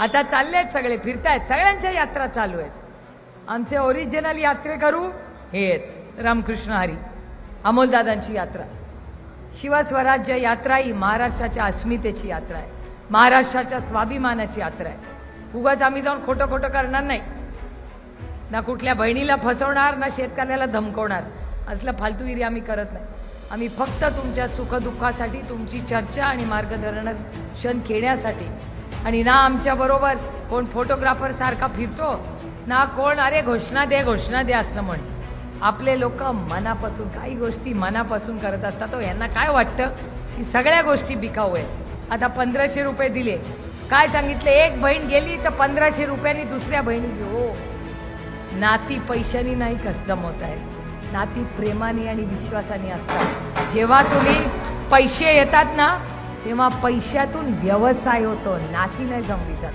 आता चालले आहेत सगळे फिरतायत. सगळ्यांच्या यात्रा चालू आहेत. आमचे ओरिजिनल यात्रेकरू हे आहेत. रामकृष्ण हरी. अमोलदादांची यात्रा. शिवस्वराज्य यात्रा ही महाराष्ट्राच्या अस्मितेची यात्रा आहे. महाराष्ट्राच्या स्वाभिमानाची यात्रा आहे. उगाच आम्ही जाऊन खोटं खोटं करणार नाही. ना कुठल्या बहिणीला फसवणार ना शेतकऱ्याला धमकवणार. असलं फालतूगिरी आम्ही करत नाही. आम्ही फक्त तुमच्या सुखदुःखासाठी तुमची चर्चा आणि मार्गदर्शन घेण्यासाठी आणि ना आमच्या बरोबर कोण फोटोग्राफर सारखा फिरतो ना कोण अरे घोषणा दे घोषणा दे असं म्हणतो आपले लोक मनापासून काही गोष्टी मनापासून करत असतात तो यांना काय वाटतं? की सगळ्या गोष्टी बिकाऊ आहेत. आता पंधराशे रुपये दिले. काय सांगितले? एक बहीण गेली तर पंधराशे रुपयांनी दुसऱ्या बहिणी घेऊ हो. नाती पैशानी नाही कस जमवत आहे. नाती प्रेमाने आणि विश्वासाने असतात. जेव्हा तुम्ही पैसे येतात ना तेव्हा पैशातून व्यवसाय होतो नाती नाही जमली जात